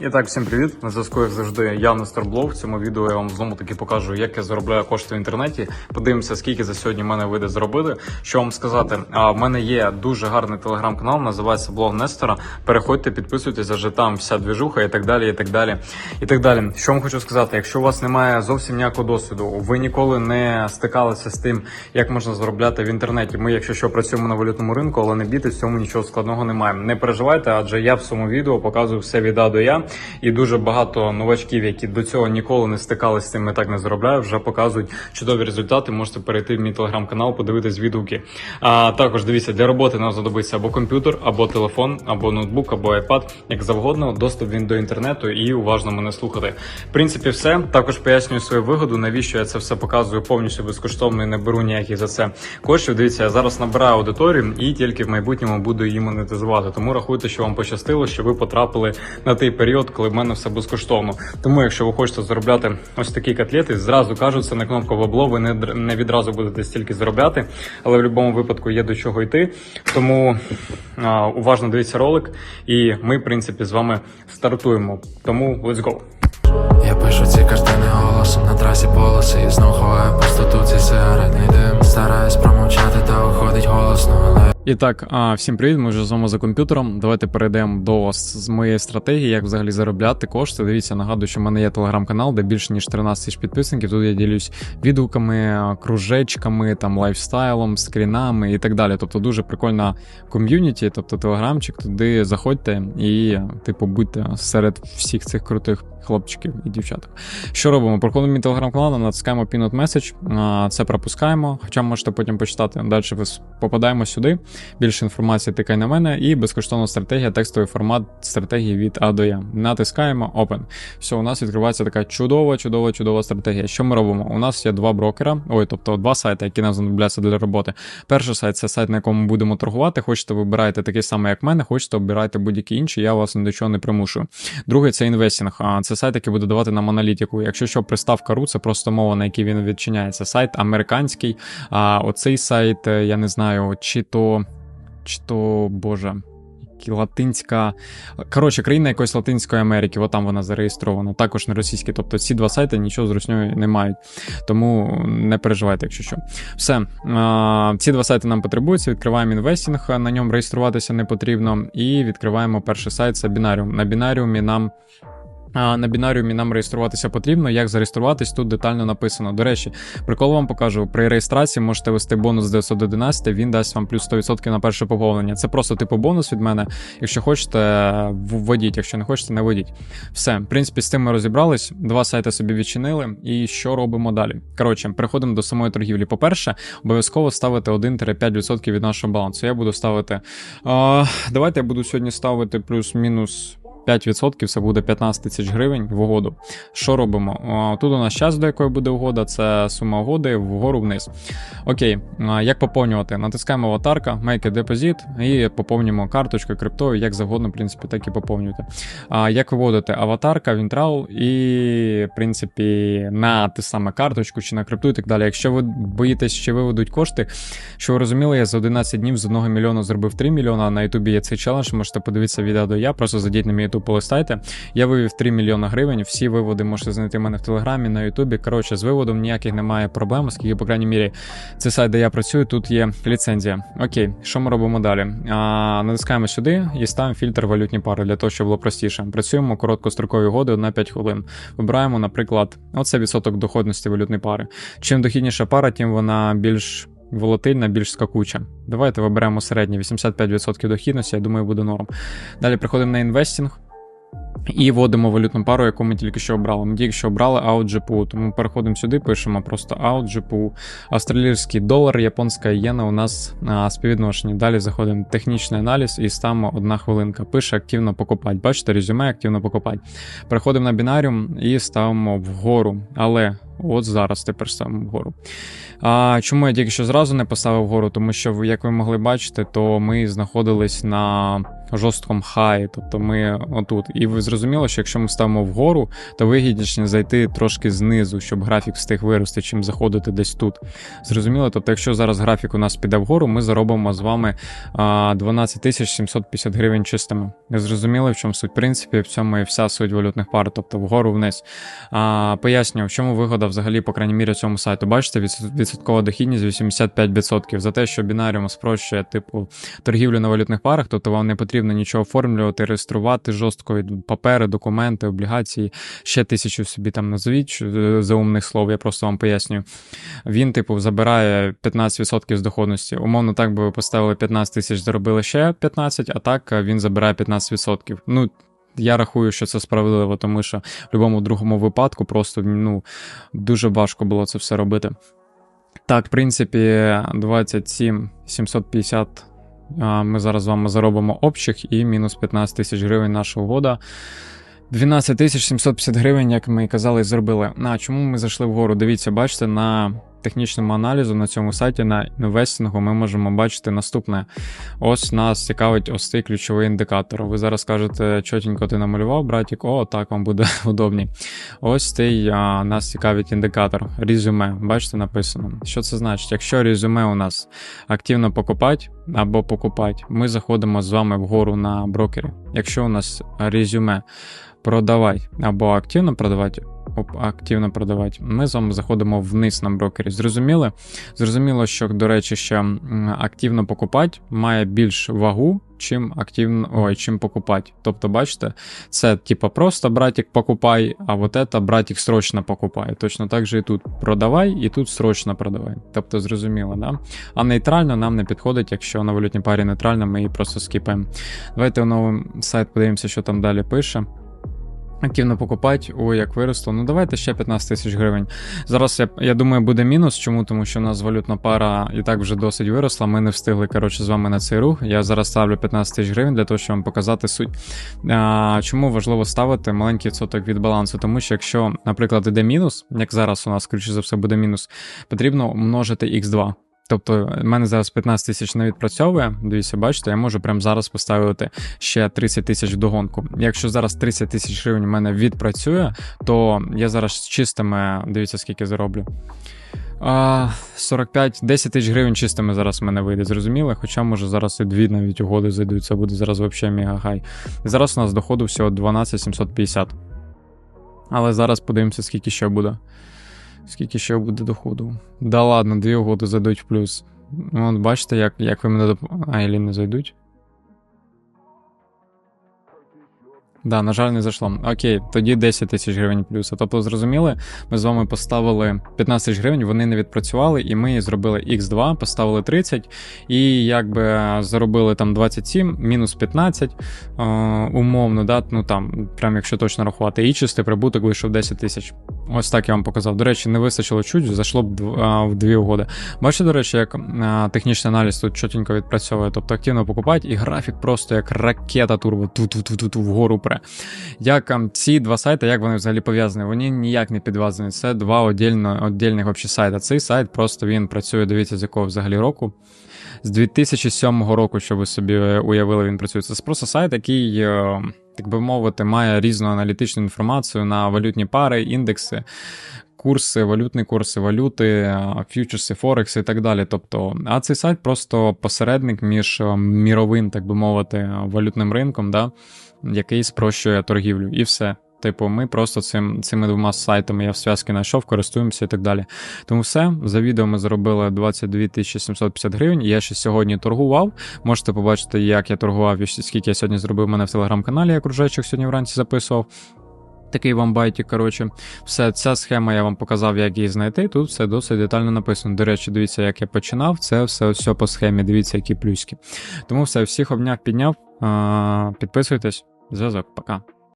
І так, всім привіт. На зв'язку, як завжди, я Нестор Блов. В цьому відео я вам знову таки покажу, як я заробляю кошти в інтернеті. Подивимося, скільки за сьогодні в мене вийде зробити. Що вам сказати? А в мене є дуже гарний телеграм-канал, називається Блог Нестора. Переходьте, підписуйтесь, адже там вся двіжуха і так далі. І так далі. І так далі. Що вам хочу сказати? Якщо у вас немає зовсім ніякого досвіду, ви ніколи не стикалися з тим, як можна заробляти в інтернеті. Ми, якщо що, працюємо на валютному ринку, але не бійтесь, в цьому нічого складного немає. Не переживайте, адже я в своєму відео показую все від А до Я. І дуже багато новачків, які до цього ніколи не стикалися з тим, і так не заробляю, вже показують чудові результати. Можете перейти в мій телеграм-канал, подивитись відгуки. А також дивіться, для роботи нам знадобиться або комп'ютер, або телефон, або ноутбук, або iPad, як завгодно. Доступ він до інтернету і уважно мене слухати. В принципі, все також пояснюю свою вигоду, навіщо я це все показую повністю безкоштовно і не беру ніяких за це коштів. Дивіться, я зараз набираю аудиторію і тільки в майбутньому буду її монетизувати. Тому рахуйте, що вам пощастило, що ви потрапили на той період, коли в мене все безкоштовно. Тому, якщо ви хочете заробляти ось такі котлети, зразу кажу, це не кнопка в обло, ви не, не відразу будете стільки заробляти, але в будь-якому випадку є до чого йти. Тому а, уважно дивіться ролик, і ми, в принципі, з вами стартуємо. Тому let's go! Я пишу ці картини голосом на трасі полоси І знов ховаю пустоту цей сигаретний дим Стараюсь промовчати, та виходить голосно, але І так, всім привіт, ми вже з вами за комп'ютером. Давайте перейдемо до с- з моєї стратегії, як взагалі заробляти кошти. Дивіться, нагадую, що в мене є телеграм-канал, де більше ніж 13 тисяч підписників. Тут я ділюсь відгуками, кружечками, там лайфстайлом, скрінами і так далі. Тобто дуже прикольна ком'юніті, тобто телеграмчик, туди заходьте і, типу, будьте серед всіх цих крутих хлопчиків і дівчаток. Що робимо? Проходимо мій телеграм-канал, натискаємо Pinot Message, це пропускаємо, хоча можете потім почитати. Далі ви попадаємо сюди. Більше інформації тикай на мене, і безкоштовна стратегія, текстовий формат стратегії від А до Я. Натискаємо Open. Все, у нас відкривається така чудова, чудова, чудова стратегія. Що ми робимо? У нас є два брокера, ой, тобто два сайти, які нам знадобляться для роботи. Перший сайт це сайт, на якому ми будемо торгувати. Хочете, вибирайте такий самий, як мене, хочете, обирайте будь-який інший, я вас ні до чого не примушую. Другий це інвестінг. Це сайт, який буде давати нам аналітику. Якщо що, приставка RU, це просто мова, на якій він відчиняється. Сайт американський. А оцей сайт, е, я не знаю, чи то, чи то, боже. Латинська, коротше, країна якоїсь Латинської Америки, от там вона зареєстрована, також не російські. Тобто ці два сайти нічого зручнього не мають. Тому не переживайте, якщо що. Все, ці два сайти нам потребуються. Відкриваємо інвестінг, на ньому реєструватися не потрібно. І відкриваємо перший сайт це бінаріум. На бінаріумі нам. На бінаріумі нам реєструватися потрібно. Як зареєструватись, тут детально написано. До речі, прикол вам покажу. При реєстрації можете ввести бонус 911, він дасть вам плюс 100% на перше поповнення. Це просто типу бонус від мене. Якщо хочете, вводіть, якщо не хочете, не вводіть. Все, в принципі, з тим ми розібрались. Два сайти собі відчинили. І що робимо далі? Коротше, переходимо до самої торгівлі. По-перше, обов'язково ставити 1-5% від нашого балансу. Я буду ставити. Давайте я буду сьогодні ставити плюс-мінус. 5% це буде 15 тисяч гривень в угоду. Що робимо? Тут у нас час, до якої буде угода, це сума угоди вгору вниз. Окей, як поповнювати? Натискаємо аватарка, make a deposit і поповнюємо карточкою, криптою, як завгодно, в принципі, так і поповнюєте. А як виводити аватарка, Вінтрал і, в принципі, на те саме карточку чи на крипту і так далі. Якщо ви боїтесь, що виведуть кошти, що ви розуміли, я за 11 днів з 1 мільйона зробив 3 мільйона. На Ютубі є цей челендж, можете подивитися відео до я, просто зайдіть на мій Ютуб, полистайте. Я вивів 3 мільйона гривень. Всі виводи можете знайти в мене в Телеграмі, на Ютубі. Коротше, з виводом ніяких немає проблем, оскільки, по крайній мірі, це сайт, де я працюю, тут є ліцензія. Окей, що ми робимо далі? А, натискаємо сюди і ставимо фільтр валютні пари для того, щоб було простіше. Працюємо короткострокові угоди на 5 хвилин. Вибираємо, наприклад, оце відсоток доходності валютної пари. Чим дохідніша пара, тим вона більш. Волатильна, більш скакуча. Давайте виберемо середнє 85% дохідності, я думаю, буде норм. Далі приходимо на інвестінг. І вводимо валютну пару, яку ми тільки що обрали. Ми тільки що обрали AUGPU, тому переходимо сюди, пишемо просто AUGPU. Австралійський долар, японська єна у нас а, співвідношені. Далі заходимо в технічний аналіз і ставимо одна хвилинка. Пише активно покупати. Бачите, резюме активно покупати. Переходимо на бінаріум і ставимо вгору. Але от зараз тепер ставимо вгору. А, чому я тільки що зразу не поставив вгору? Тому що, як ви могли бачити, то ми знаходились на жорсткому хай, тобто ми отут. І ви зрозуміло, що якщо ми ставимо вгору, то вигідніше зайти трошки знизу, щоб графік встиг вирости, чим заходити десь тут. Зрозуміло, тобто, якщо зараз графік у нас піде вгору, ми заробимо з вами 12 750 гривень чистими. Зрозуміли, в чому суть? В принципі, в цьому і вся суть валютних пар, тобто вгору вниз. А, пояснюю, в чому вигода взагалі, по крайній мірі, цьому сайту. Бачите, відсоткова дохідність 85% за те, що бінаріум спрощує типу торгівлю на валютних парах, тобто вам не потрібно нічого оформлювати, реєструвати жорстко від папери, документи, облігації, ще тисячу собі там назвіть що- за умних слов, я просто вам пояснюю. Він, типу, забирає 15% з доходності. Умовно, так би ви поставили 15 тисяч, заробили ще 15, а так він забирає 15%. Ну, я рахую, що це справедливо, тому що в будь-якому другому випадку просто ну, дуже важко було це все робити. Так, в принципі, 27 750 ми зараз з вами заробимо обчих і мінус 15 тисяч гривень наша угода. 12 тисяч 750 гривень, як ми і казали, зробили. А чому ми зайшли вгору? Дивіться, бачите, на технічному аналізу на цьому сайті на інвестингу ми можемо бачити наступне. Ось нас цікавить ось цей ключовий індикатор. Ви зараз кажете, чотенько ти намалював, братік, о, так вам буде удобні. Ось цей а, нас цікавить індикатор. Резюме. Бачите, написано. Що це значить? Якщо резюме у нас активно покупати або покупати, ми заходимо з вами вгору на брокері. Якщо у нас резюме продавай або активно продавати, активно продавати, ми з вами заходимо вниз на брокері. Зрозуміли? Зрозуміло, що, до речі, ще активно покупати має більш вагу, чим активно, ой, чим покупати. Тобто, бачите, це типа просто братик покупай, а вот это братик срочно покупай. Точно так же і тут продавай, і тут срочно продавай. Тобто, зрозуміло, да? А нейтрально нам не підходить, якщо на валютній парі нейтрально, ми її просто скіпаємо. Давайте новий сайт подивимося, що там далі пише. Активно покупати, ой, як виросло. Ну давайте ще 15 тисяч гривень. Зараз я, я думаю, буде мінус. Чому? Тому що у нас валютна пара і так вже досить виросла. Ми не встигли коротше з вами на цей рух. Я зараз ставлю 15 тисяч гривень для того, щоб вам показати суть. А, чому важливо ставити маленький відсоток від балансу? Тому що якщо, наприклад, іде мінус, як зараз у нас, скоріше за все, буде мінус, потрібно множити x2. Тобто, в мене зараз 15 тисяч не відпрацьовує. Дивіться, бачите, я можу прямо зараз поставити ще 30 тисяч вдогонку. Якщо зараз 30 тисяч гривень у мене відпрацює, то я зараз з чистими, дивіться, скільки зароблю. 45, 10 тисяч гривень чистими зараз в мене вийде, зрозуміло. Хоча, може, зараз і дві навіть угоди зайдуть, це буде зараз взагалі мега хай. Зараз у нас доходу всього 12 750. Але зараз подивимося, скільки ще буде. Скільки ще буде доходу. Да ладно, дві угоди зайдуть в плюс. От бачите, як, як ви мене доп... А, Ілі не зайдуть. Да, на жаль, не зайшло. Окей, тоді 10 тисяч гривень плюс. Тобто, зрозуміли, ми з вами поставили 15 тисяч гривень, вони не відпрацювали, і ми зробили X2, поставили 30, і якби заробили там 27, мінус 15, е, умовно, да, ну там, прям якщо точно рахувати, і чистий прибуток вийшов 10 тисяч. Ось так я вам показав. До речі, не вистачило чуть, зайшло б в дві угоди. Бачите, до речі, як технічний аналіз тут чотенько відпрацьовує, тобто активно покупати, і графік просто як ракета турбо, вгору пре. Як ці два сайти, як вони взагалі пов'язані? Вони ніяк не підв'язані. Це два отдільно, отдільних вообще сайта. Цей сайт просто він працює, дивіться, з якого взагалі року. З 2007 року, щоб ви собі уявили, він працює. Це просто сайт, який, е, так би мовити, має різну аналітичну інформацію на валютні пари, індекси, курси, валютні курси, валюти, фьючерси, форекси і так далі. Тобто, а цей сайт просто посередник між е, міровим, так би мовити, валютним ринком, да, який спрощує торгівлю, і все. Типу, ми просто цим, цими двома сайтами я в зв'язки знайшов, користуємося і так далі. Тому все, за відео ми заробили 22 750 гривень. Я ще сьогодні торгував. Можете побачити, як я торгував і скільки я сьогодні зробив мене в телеграм-каналі, я кружечок сьогодні вранці записував. Такий вам байтик, коротше. Все, ця схема я вам показав, як її знайти. Тут все досить детально написано. До речі, дивіться, як я починав. Це все, все по схемі. Дивіться, які плюски. Тому все, всіх обняв, підняв. Підписуйтесь. Зв'язок, пока.